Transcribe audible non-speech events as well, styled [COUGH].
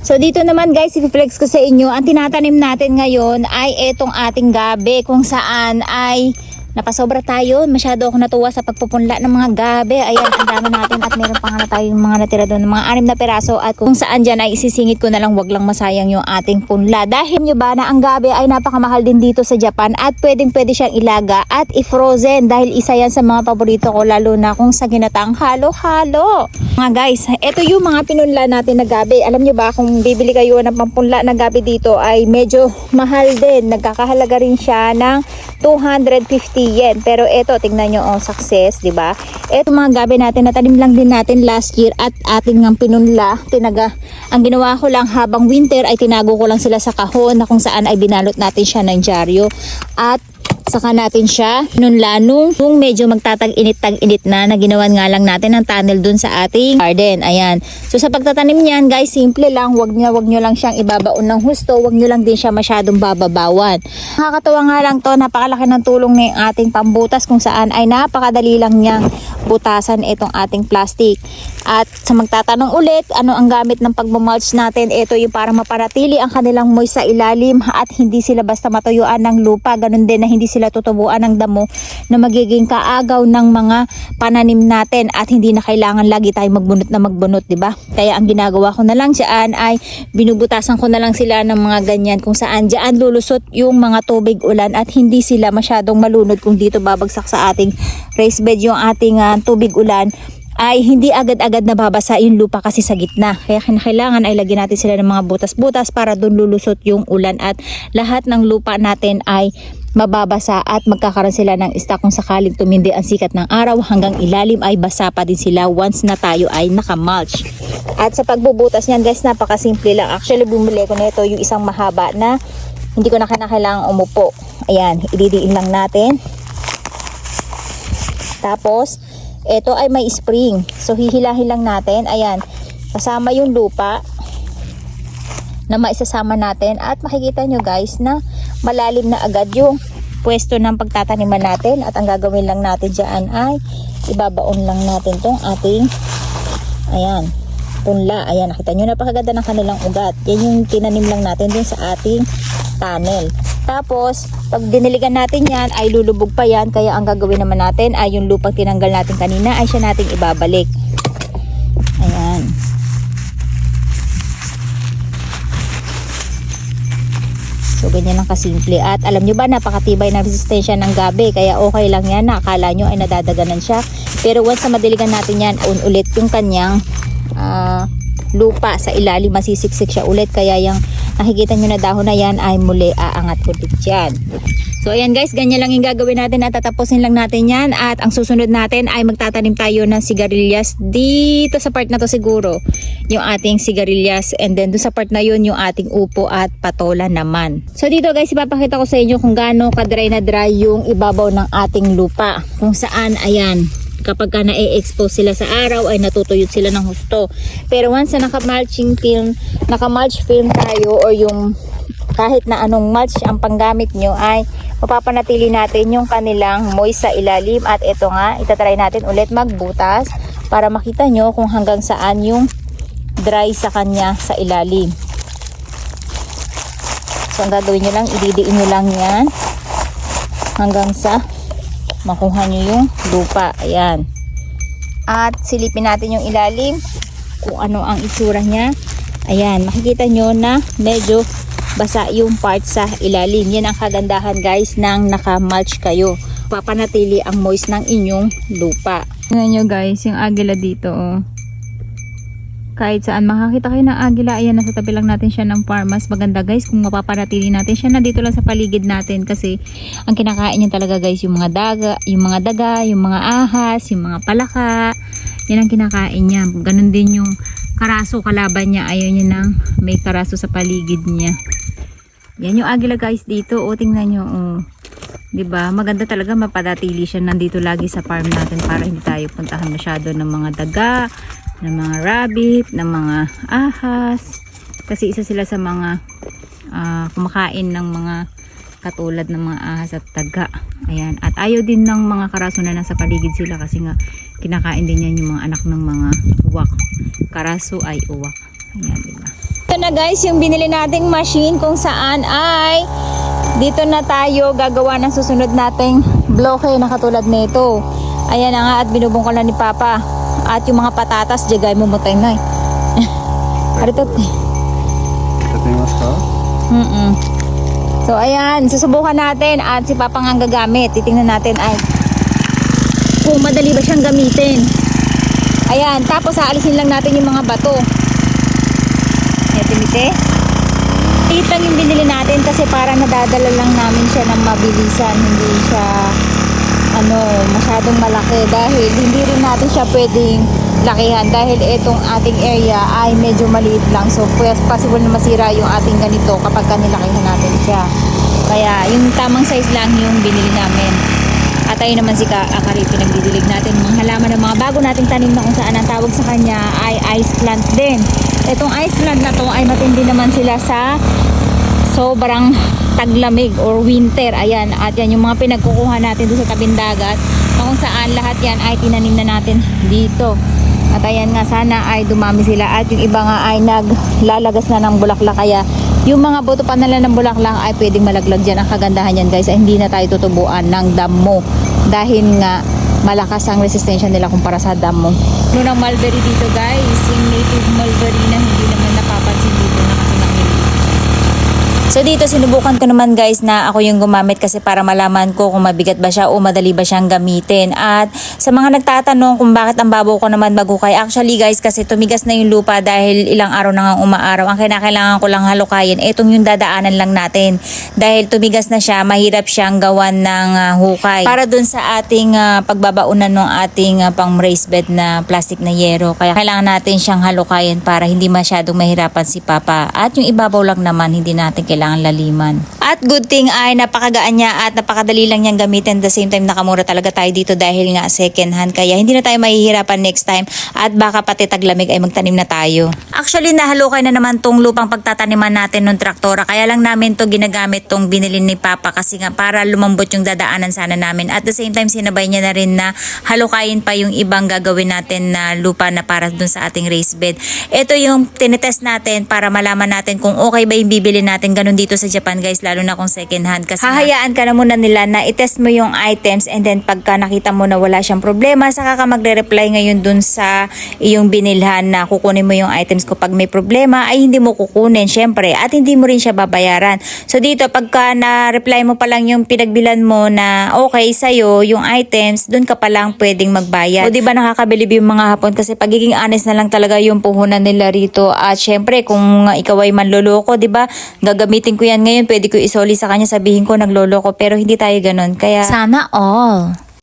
So dito naman guys, i-flex ko sa inyo, ang tinatanim natin ngayon ay etong ating gabi kung saan ay napasobra tayo. Masyado ako natuwa sa pagpupunla ng mga gabi. Ayan, ang dami natin at meron pa nga na tayong mga natira doon, mga anim na peraso at kung saan dyan ay isisingit ko na lang wag lang masayang yung ating punla. Dahil nyo ba na ang gabi ay napakamahal din dito sa Japan at pwedeng pwede siyang ilaga at i-frozen dahil isa yan sa mga paborito ko lalo na kung sa ginatang halo-halo. Mga guys, ito yung mga pinunla natin na gabi. Alam nyo ba kung bibili kayo ng pampunla na gabi dito ay medyo mahal din. Nagkakahalaga rin siya ng 250 yen. Pero ito, tingnan nyo, oh, success, di ba? Ito mga gabi natin, natanim lang din natin last year at ating ng pinunla. Tinaga, ang ginawa ko lang habang winter ay tinago ko lang sila sa kahon na kung saan ay binalot natin siya ng dyaryo. At saka natin siya nunla nung, nung medyo magtatag-init tag-init na na ginawan nga lang natin ng tunnel dun sa ating garden. Ayan. So sa pagtatanim niyan guys, simple lang. Wag niya, wag niyo lang siyang ibabaon ng husto. Wag niyo lang din siya masyadong bababawan. Nakakatawa nga lang to, napakalaki ng tulong ng ating pambutas kung saan ay napakadali lang niyang butasan itong ating plastic. At sa magtatanong ulit, ano ang gamit ng pagmamulch natin? Ito yung para mapanatili ang kanilang moist sa ilalim at hindi sila basta matuyuan ng lupa. Ganun din na hindi sila tutubuan ng damo na magiging kaagaw ng mga pananim natin at hindi na kailangan lagi tayo magbunot na magbunot, di ba? Kaya ang ginagawa ko na lang dyan ay binubutasan ko na lang sila ng mga ganyan kung saan dyan lulusot yung mga tubig ulan at hindi sila masyadong malunod kung dito babagsak sa ating raised bed yung ating ah, tubig ulan ay hindi agad-agad nababasa yung lupa kasi sa gitna. Kaya kinakailangan ay lagyan natin sila ng mga butas-butas para doon lulusot yung ulan at lahat ng lupa natin ay mababasa at magkakaroon sila ng stock kung sakaling tumindi ang sikat ng araw hanggang ilalim ay basa pa din sila once na tayo ay nakamulch. At sa pagbubutas niyan guys, napakasimple lang. Actually, bumili ko nito yung isang mahaba na hindi ko na kinakailangan umupo. Ayan, ididiin lang natin. Tapos, ito ay may spring. So, hihilahin lang natin. Ayan, kasama yung lupa na maisasama natin. At makikita nyo guys na malalim na agad yung pwesto ng pagtataniman natin. At ang gagawin lang natin dyan ay ibabaon lang natin tong ating ayan, punla. Ayan, nakita nyo napakaganda ng kanilang ugat. Yan yung tinanim lang natin dun sa ating tunnel. Tapos, pag diniligan natin yan, ay lulubog pa yan. Kaya ang gagawin naman natin ay yung lupang tinanggal natin kanina ay siya nating ibabalik. So, ganyan lang kasimple. At alam nyo ba, napakatibay ng resistensya ng gabi. Kaya okay lang yan. Nakakala nyo ay nadadaganan siya. Pero once na madiligan natin yan, un ulit yung kanyang ah, lupa sa ilalim. Masisiksik siya ulit. Kaya yung nakikita nyo na dahon na yan ay muli aangat ulit yan. So ayan guys, ganyan lang yung gagawin natin. At tatapusin lang natin yan. At ang susunod natin ay magtatanim tayo ng sigarilyas dito sa part na to siguro. Yung ating sigarilyas. And then doon sa part na yun yung ating upo at patola naman. So dito guys, ipapakita ko sa inyo kung gaano ka-dry na dry yung ibabaw ng ating lupa. Kung saan ayan kapag ka na-expose sila sa araw ay natutuyot sila ng husto. Pero once na naka-mulching film, naka-mulch film tayo or yung kahit na anong mulch ang panggamit nyo ay mapapanatili natin yung kanilang moist sa ilalim at ito nga, itatry natin ulit magbutas para makita nyo kung hanggang saan yung dry sa kanya sa ilalim. So ang gagawin nyo lang, ididiin nyo lang yan hanggang sa makuha nyo yung lupa. Ayan. At silipin natin yung ilalim kung ano ang itsura niya. Ayan, makikita nyo na medyo basa yung part sa ilalim. Yan ang kagandahan guys ng naka-mulch kayo. Papanatili ang moist ng inyong lupa. Tingnan nyo guys, yung agila dito oh. Kahit saan makakita kayo ng agila, ayan nasa tabi lang natin siya ng farm. Mas maganda guys kung mapapanatili natin siya na dito lang sa paligid natin kasi ang kinakain niya talaga guys yung mga daga, yung mga daga, yung mga ahas, yung mga palaka. Yan ang kinakain niya. Ganon din yung karaso kalaban niya. Ayaw niya nang may karaso sa paligid niya. Yan yung agila guys dito. O tingnan nyo. Oh. 'Di ba? Maganda talaga mapadatili siya nandito lagi sa farm natin para hindi tayo puntahan masyado ng mga daga, ng mga rabbit, ng mga ahas. Kasi isa sila sa mga ah, kumakain ng mga katulad ng mga ahas at daga. Ayan. At ayaw din ng mga karaso na nasa paligid sila kasi nga kinakain din yan yung mga anak ng mga uwak. Karaso ay uwak. Ayan, diba? Ito na guys, yung binili nating machine kung saan ay dito na tayo gagawa ng susunod nating bloke na katulad nito. Ayan na nga at binubungkal na ni Papa. At yung mga patatas, jagay mo mutay na eh. [LAUGHS] Ito yung mas ka? Mm So ayan, susubukan natin at si Papa nga gagamit. Titingnan natin ay kung madali ba siyang gamitin. Ayan, tapos aalisin lang natin yung mga bato. Eto mite. Ito yung binili natin kasi para nadadala lang namin siya ng mabilisan. Hindi siya ano, masyadong malaki dahil hindi rin natin siya pwedeng lakihan dahil itong ating area ay medyo maliit lang. So, possible na masira yung ating ganito kapag ka nilakihan natin siya. Kaya, yung tamang size lang yung binili namin. At ayun naman si Ka Akari, pinagdidilig natin mga halaman ng mga bago nating tanim na kung saan ang tawag sa kanya ay ice plant din. Itong ice plant na to ay matindi naman sila sa sobrang taglamig or winter. Ayan, at yan yung mga pinagkukuha natin doon sa tabing dagat na kung saan lahat yan ay tinanim na natin dito. At ayan nga, sana ay dumami sila at yung iba nga ay naglalagas na ng bulaklak kaya yung mga buto pa nila ng bulaklak ay pwedeng malaglag dyan. Ang kagandahan yan guys ay hindi na tayo tutubuan ng damo dahil nga malakas ang resistensya nila kumpara sa damo. Ano ng mulberry dito guys, yung native mulberry na hindi naman napapansin dito na kasi nakilala. So dito sinubukan ko naman guys na ako yung gumamit kasi para malaman ko kung mabigat ba siya o madali ba siyang gamitin. At sa mga nagtatanong kung bakit ang babaw ko naman magukay, actually guys kasi tumigas na yung lupa dahil ilang araw na nga umaaraw. Ang kinakailangan ko lang halukayin, itong yung dadaanan lang natin. Dahil tumigas na siya, mahirap siyang gawan ng ah, hukay. Para dun sa ating ah, pagbabaunan ng ating ah, pang raised bed na plastic na yero. Kaya kailangan natin siyang halukayin para hindi masyadong mahirapan si Papa. At yung ibabaw lang naman, hindi natin kailangan laliman. At good thing ay napakagaan niya at napakadali lang niyang gamitin. At the same time, nakamura talaga tayo dito dahil nga second hand. Kaya hindi na tayo mahihirapan next time at baka pati taglamig ay magtanim na tayo. Actually, nahalukay na naman tong lupang pagtataniman natin ng traktora. Kaya lang namin to ginagamit tong binili ni Papa kasi nga para lumambot yung dadaanan sana namin. At the same time, sinabay niya na rin na halukayin pa yung ibang gagawin natin na lupa na para dun sa ating raised bed. Ito yung tinetest natin para malaman natin kung okay ba yung bibili natin ganun dito sa Japan guys, lalo na kung second hand. Kasi hahayaan ka na muna nila na itest mo yung items and then pagka nakita mo na wala siyang problema, saka ka magre-reply ngayon dun sa iyong binilhan na kukunin mo yung items ko pag may problema ay hindi mo kukunin syempre at hindi mo rin siya babayaran. So dito pagka na-reply mo pa lang yung pinagbilan mo na okay sa'yo yung items, dun ka pa lang pwedeng magbayad. O di ba nakakabilib yung mga hapon kasi pagiging honest na lang talaga yung puhunan nila rito at syempre kung ikaw ay manloloko, di ba gagamitin ko yan ngayon, pwede ko isoli sa kanya sabihin ko nagloloko pero hindi tayo ganun. Kaya sana all.